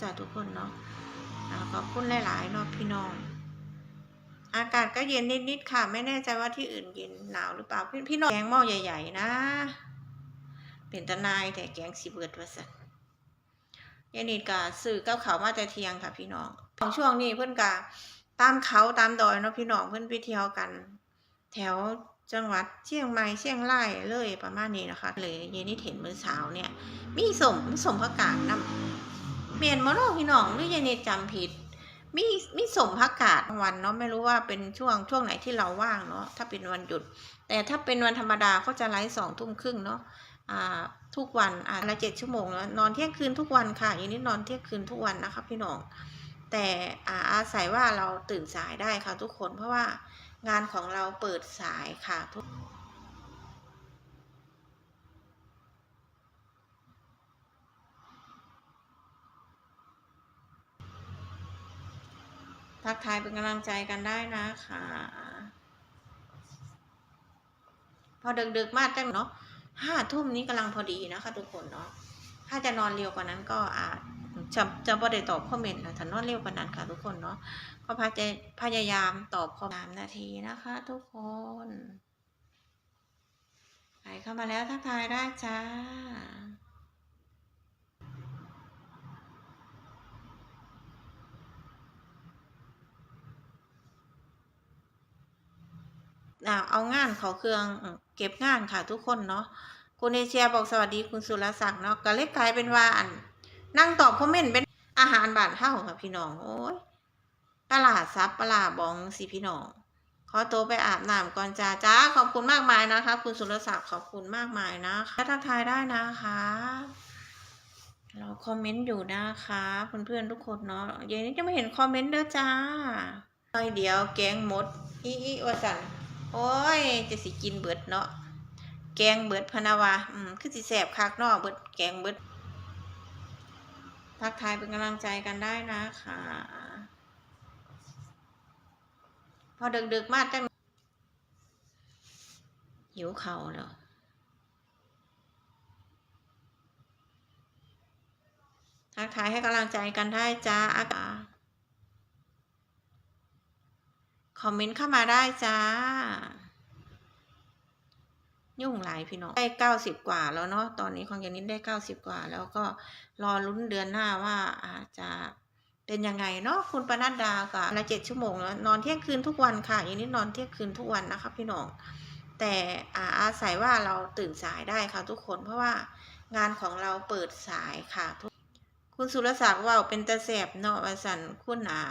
จ้าทุกคนเนาะขอบคุณหลายๆเนาะพี่น้อง อากาศก็เย็นนิดๆค่ะ ไม่แน่ใจว่าที่อื่นเย็นหนาวหรือเปล่า พี่พี่น้องแกงหม้อใหญ่ ๆ นะ เป็นตะนายแต่แกงสิเบิดว่าสันยายนิดกะสื่อก้าเขามาแต่เทียงค่ะ พี่น้องของช่วงนี้เพื่อนกะตามเขาตามดอยเนาะพี่น้องเพื่อนไปเที่ยวกัน แถวจังหวัดเชียงใหม่เชียงรายเลยประมาณนี้นะคะเลยเยนนิดเห็นมือเช้าเนี่ย มีสมมีสมผักกาดนำ เมียนมโนพี่น้องหรือยนนิดจำผิดมีมีสมผักกาดวันเนาะไม่รู้ว่าเป็นช่วงช่วงไหนที่เราว่างเนาะถ้าเป็นวันหยุด แต่ถ้าเป็นวันธรรมดาก็จะไลฟ์สองทุ่มครึ่งเนาะอ่าทุกวันอ่าละเจ็ดชั่วโมงแล้วนอนเที่ยงคืนทุกวันค่ะอย่างนี้นอนเที่ยงคืนทุกวันนะคะพี่น้องแต่อ่าอาศัยว่าเราตื่นสายได้ค่ะทุกคนเพราะว่างานของเราเปิดสายค่ะทุก ทักทายเป็นกำลังใจกันได้นะคะ พอดึกๆมากจังเนาะห้าทุ่มนี้กำลังพอดีนะคะ ทุกคนเนาะถ้าจะนอนเร็วกว่านั้นก็อาจจะจะบ่ได้ตอบคอมเมนต์นะถ้านอนเร็วกว่านั้นค่ะทุกคนเนาะก็พยายพยายามตอบคอมสามนาทีนะคะ ทุกคนใครเข้ามาแล้วทักทายได้จ้า เอางานเขาเครื่องเก็บงานค่ะทุกคนเนาะคุณเอเชียบอกสวัสดีคุณสุรศักดิ์เนาะก็เลยกลายเป็นว่าอัน นั่งตอบคอมเมนต์เป็นอาหารบานเท่าค่ะพี่น้องโอ้ยปลาหลาดซับปลาหลาบองสิพี่น้องขอตัวไปอาบน้ำก่อนจ้าจ้าขอบคุณมากมายนะคะ คุณสุรศักดิ์ขอบคุณมากมายนะคะทักทายได้นะคะเราคอมเมนต์อยู่นะคะเพื่อนๆทุกคนเนาะเย็นนี้จะไม่เห็นคอมเมนต์เด้อจ้าหน่อยเดียวแกงหมดอีอีวสัน โอ้ยจะสิกินเบิดเนาะแกงเบิดพนาวาอืมคือสิแสบคักเนาะเบิดแกงเบิดทักทายเป็นกำลังใจกันได้นะคะ พอดึกๆมากจังหิวเข่าแล้วทักทายให้กำลังใจกันได้จ้าอากา คอมเมนต์เข้ามาได้จ้า ยุ่งหลายพี่น้องได้เก้าสิบกว่าแล้วเนาะตอนนี้ของยานิดได้เก้าสิบกว่า แล้วก็รอลุ้นเดือนหน้าว่าอาจจะเป็นยังไงเนาะคุณปนัดดากับละเจ็ดชั่วโมงแล้วนอนเที่ยงคืนทุกวันค่ะย่านี้นอนเที่ยงคืนทุกวันนะคะพี่น้องแต่อาอาศัยว่าเราตื่นสายได้ค่ะทุกคนเพราะว่างานของเราเปิดสายค่ะทุกคุณสุรศักดิ์ว่าเป็นตะแสบเนาะว่าสันคุณอา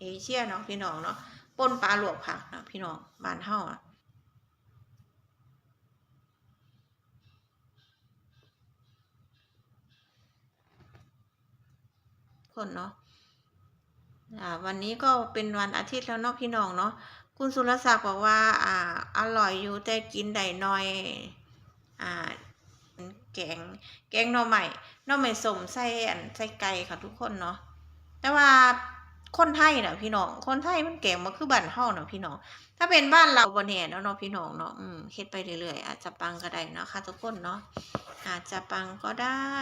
เอเชียเนาะพี่น้องเนาะ ป่นปลาหลวกผักนะพี่น้องบ้านเฮาอะคนเนาะวันนี้ก็เป็นวันอาทิตย์แล้วเนาะพี่น้องเนาะคุณสุรศักดิ์บอกว่า อ่า อร่อยอยู่แต่กินได้น้อย อ่า แกง แกงหน่อใหม่หน่อใหม่สมใส่อันใส่ไก่ค่ะทุกคนเนาะแต่ว่า คนไทยน่ะพี่น้อง คนไทยมันแกงมาคือบ้านเฮาเนาะพี่น้อง ถ้าเป็นบ้านเราบ่แน่เนาะเนาะพี่น้องเนาะอืมเฮ็ดไปเรื่อยๆ อาจจะปังก็ได้เนาะค่ะทุกคนเนาะ อาจจะปังก็ได้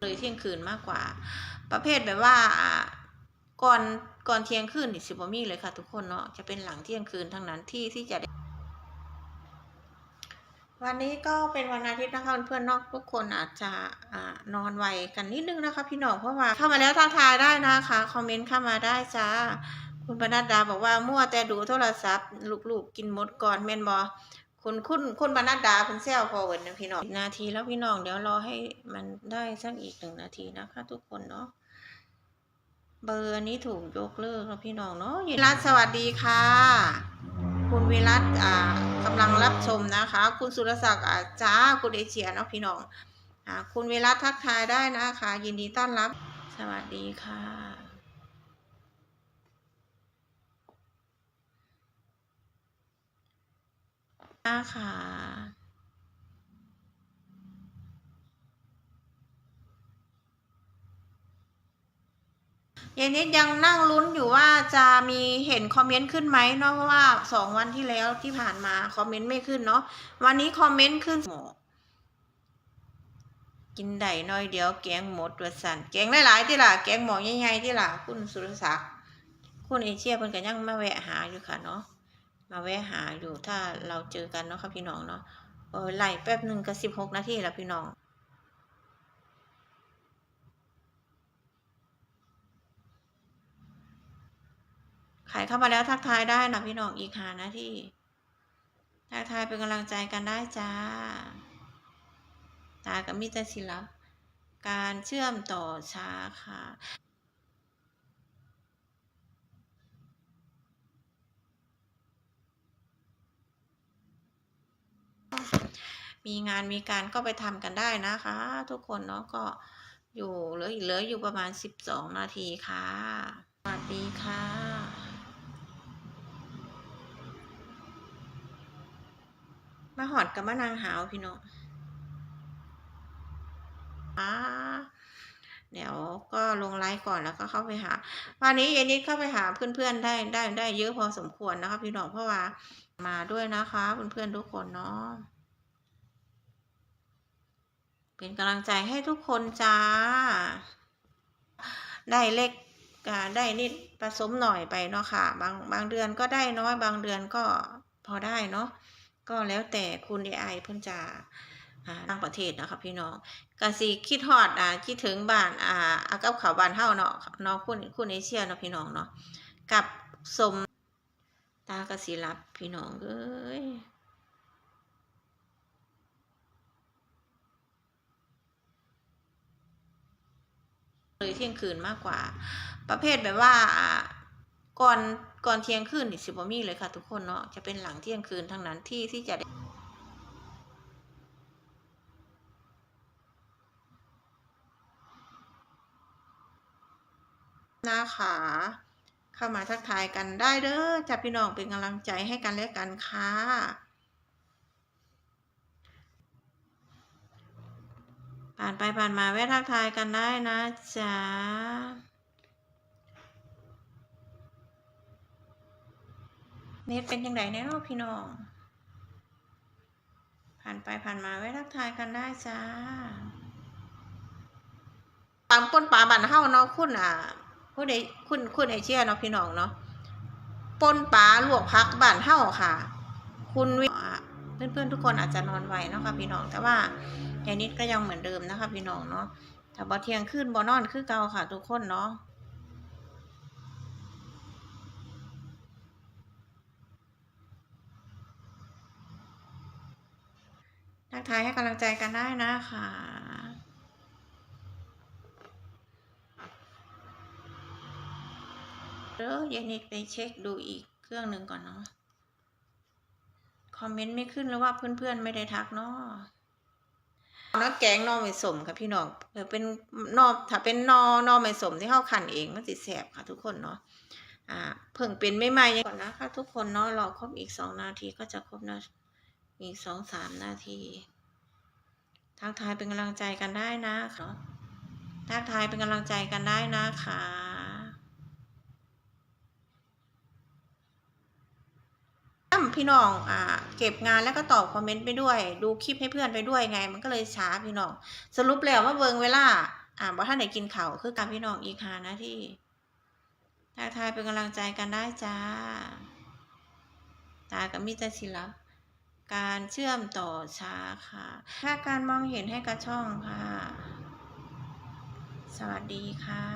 เลยเที่ยงคืนมากกว่า ประเภทแบบว่าก่อนก่อนเที่ยงคืนนี่สิบมีเลยค่ะทุกคนเนาะ จะเป็นหลังเที่ยงคืนทั้งนั้นที่ที่จะได้ วันนี้ก็เป็นวันอาทิตย์นะคะเพื่อนนอกทุกคนอาจจะอนอนไวกันนิดนึงนะคะ พี่น้องเพราะว่าเข้ามาแล้วทักทายได้นะคะ คอมเมนต์เข้ามาได้จ้า คุณปนัดดาบอกว่ามั่วแต่ดูโทรศัพท์ลูกๆกินมดก่อนแม่นบอคุณคุณคุณปนัดดาคุณเซลพอเวิร์ดนะพี่น้องนาทีแล้วพี่น้องเดี๋ยวรอให้มันได้สักอีกหนึ่งนาทีนะคะทุกคนเนาะเบอร์นนี้ถูกยกเลิกแล้วพี่น้องเนาะยินรัตสวัสดีค่ะ คุณวิรัตอ่ากำลังรับชมนะคะ คุณสุรศักดิ์อ่าจ้าคุณเอเชียเนาะพี่น้องอ่าคุณวิรัตทักทายได้นะคะ ยินดีต้อนรับ สวัสดีค่ะนะคะ ยายนิดยังนั่งลุ้นอยู่ว่าจะมีเห็นคอมเมนต์ขึ้นไหมเนาะเพราะว่าสองวันที่แล้วที่ผ่านมาคอมเมนต์ไม่ขึ้นเนาะวันนี้คอมเมนต์ขึ้นหมดกินได้น้อยเดียวแกงหมดว่าสั่นแกงหลายๆที่ล่ะแกงหมอใหญ่ๆที่ล่ะคุณสุรศักดิ์คุณเอเชียเพิ่นก็ยังมาแวะหาอยู่ค่ะเนาะมาแวะหาอยู่ถ้าเราเจอกันเนาะค่ะพี่น้องเนาะไล่แป๊บหนึ่งก็สิบหกนาทีแล้วพี่น้อง ขายเข้ามาแล้วทักทายได้นะพี่น้องอีกหานาที่ ทักทายเป็นกำลังใจกันได้จ้า ตากับมิตรศิลป์การเชื่อมต่อช้าค่ะมีงานมีการก็ไปทำกันได้นะคะ ทุกคนเนาะก็อยู่เหลืออีกเหลืออยู่ประมาณสิบสองนาทีค่ะ สวัสดีค่ะ มาหอดกับมะนางหาวพี่น้องอ่าเดี๋ยวก็ลงไลฟ์ก่อนแล้วก็เข้าไปหา วันนี้เยนิดเข้าไปหาเพื่อนๆได้ได้ได้เยอะพอสมควรนะคะพี่น้องเพราะว่ามาด้วยนะคะเพื่อนๆทุกคนเนาะเป็นกำลังใจให้ทุกคนจ้า ได้เล็กได้นิดผสมหน่อยไปเนาะค่ะ บางบางเดือนก็ได้น้อยบางเดือนก็พอได้เนาะ ก็แล้วแต่คุณ AI เพิ่นจะอ่าต่างประเทศนะคะพี่น้องกสิคิดฮอดอ่าคิดถึงบ้านอ่าอากับเขาวบ้านเฮาเนาะเนาะคุณคุณเอเชียเนาะพี่น้องเนาะกับสมตากสิรับพี่น้องเอ้ยเลยเที่ยงคืนมากกว่า ประเภทแบบว่าก่อน ก่อนเที่ยงคืนนี่สิบ่มีเลยค่ะ ทุกคนเนาะจะเป็นหลังเที่ยงคืนทั้งนั้นที่ที่จะได้นะคะเข้ามาทักทายกันได้เด้อจะพี่น้องเป็นกำลังใจให้กันและกันค่ะผ่านไปผ่านมาแวะทักทายกันได้นะจ๊ะ เน็ตเป็นยังไงแน่นอพี่น้อง ผ่านไปผ่านมาแวะทักทายกันได้จ้าปามป้นปลาบันเฮาเนาะคุณอะคุณไอคุณคุณไอเชียเนาะพี่น้องเนาะป้นปลาลวกพักบ้านเฮาค่ะ คุณวิเพื่อนๆทุกคนอาจจะนอนไวเนาะค่ะพี่น้อง แต่ว่าแค่นิดก็ยังเหมือนเดิมนะคะพี่น้องเนาะถ้าบ่เที่ยงขึ้นบ่นอนคือเก่าค่ะ ทุกคนเนาะ ทักทายให้กำลังใจกันได้นะคะเดี๋ยวเยนิดไปเช็คดูอีกเครื่องหนึ่งก่อนเนาะคอมเมนต์ไม่ขึ้นแล้วว่าเพื่อนๆไม่ได้ทักเนาะน้ำแกงนอไม่สมค่ะพี่น้องเออเป็นนอถ้าเป็นนอนอไม่สมที่เข้าขันเองมันติดแสบค่ะทุกคนเนาะอ่าเพิ่งเป็นไม่ใหม่ก่อนนะคะทุกคนเนาะรอครบอีกสองนาทีก็จะครบนะอีกสองสามนาที ทักทายเป็นกำลังใจกันได้นะคะทักทายเป็นกำลังใจกันได้นะคะพี่น้องอ่าเก็บงานแล้วก็ตอบคอมเมนต์ไปด้วย ดูคลิปให้เพื่อนไปด้วยไง มันก็เลยช้าพี่น้อง สรุปแล้วว่าเบิงเวลาอ่าว่าท่านไหนกินเขาคือการพี่น้องอีกหานาที่ทักทายเป็นกำลังใจกันได้จ้าตากับมิตรศิลป์ การเชื่อมต่อช้าค่ะถ้าการมองเห็นให้กระช่องค่ะ สวัสดีค่ะ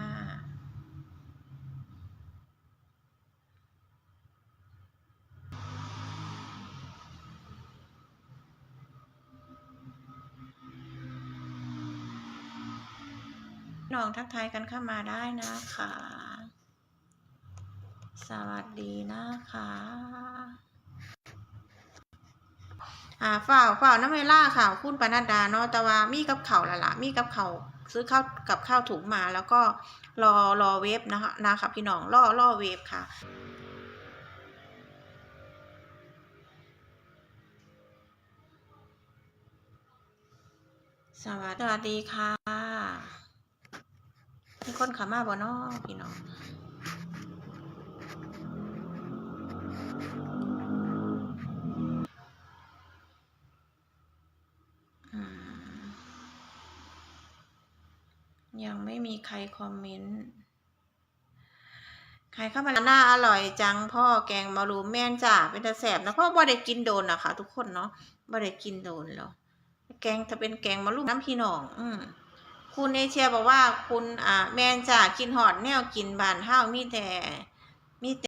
น้องทักทายกันเข้ามาได้นะคะ สวัสดีนะคะ อ่าฝ่าวฝ่าวน้ำเวล่าค่ะคุณปนัดดาเนาะแต่ว่ามีกับเขาละละมีกับเขาซื้อข้าวกับข้าวถุงมาแล้วก็รอรอเวฟนะคะนะคะพี่น้องรอรอเวฟค่ะสวัสดีค่ะมีคนขามาบ่นอพี่น้อง ไม่มีใครคอมเมนต์ใครเข้ามาหน้าอร่อยจังพ่อแกงมารูแม่นจ้าเป็นตาแสบนะพ่อบ่ได้กินโดนนะคะทุกคนเนาะบ่ได้กินโดนแล้วแกงถ้าเป็นแกงมารูน้ำพี่น้อง อืมคุณเอเชียบอกว่าคุณอ่าแม่นจ้ากินหอดแนวกินบานห้าวมีแต่มีแต่